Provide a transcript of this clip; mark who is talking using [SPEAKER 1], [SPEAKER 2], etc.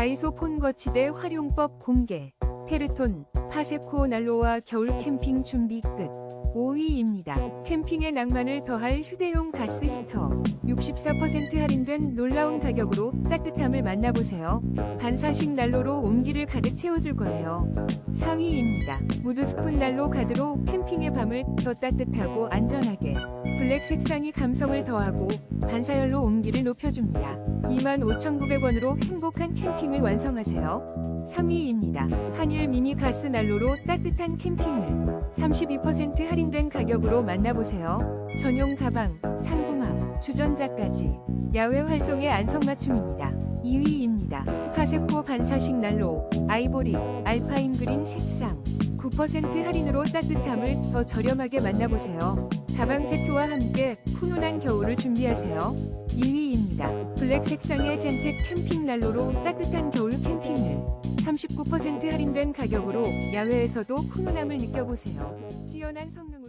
[SPEAKER 1] 다이소 폰 거치대 활용법 공개. 테르톤, 파세코 난로와 겨울 캠핑 준비 끝. 5위입니다. 캠핑의 낭만을 더할 휴대용 가스 히터. 64% 할인된 놀라운 가격으로 따뜻함을 만나보세요. 반사식 난로로 온기를 가득 채워줄 거예요. 4위입니다. 무드 스푼 난로 가드로 캠핑의 밤을 더 따뜻하고 안전하게. 블랙 색상이 감성을 더하고 반사열로 온기를 높여줍니다. 25,900원으로 행복한 캠핑을 완성하세요. 3위입니다. 한일 미니 가스 난로로 따뜻한 캠핑을 32% 할인된 가격으로 만나보세요. 전용 가방, 상봉함, 주전자까지 야외 활동의 안성맞춤입니다. 2위입니다. 파세코 반사식 난로, 아이보리, 알파인 그린 색상 9% 할인으로 따뜻함을 더 저렴하게 만나보세요. 가방 세트와 함께 훈훈한 겨울을 준비하세요. 2위입니다. 블랙 색상의 젠텍 캠핑 난로로 따뜻한 겨울 캠핑을 39% 할인된 가격으로 야외에서도 훈훈함을 느껴보세요. 뛰어난 성능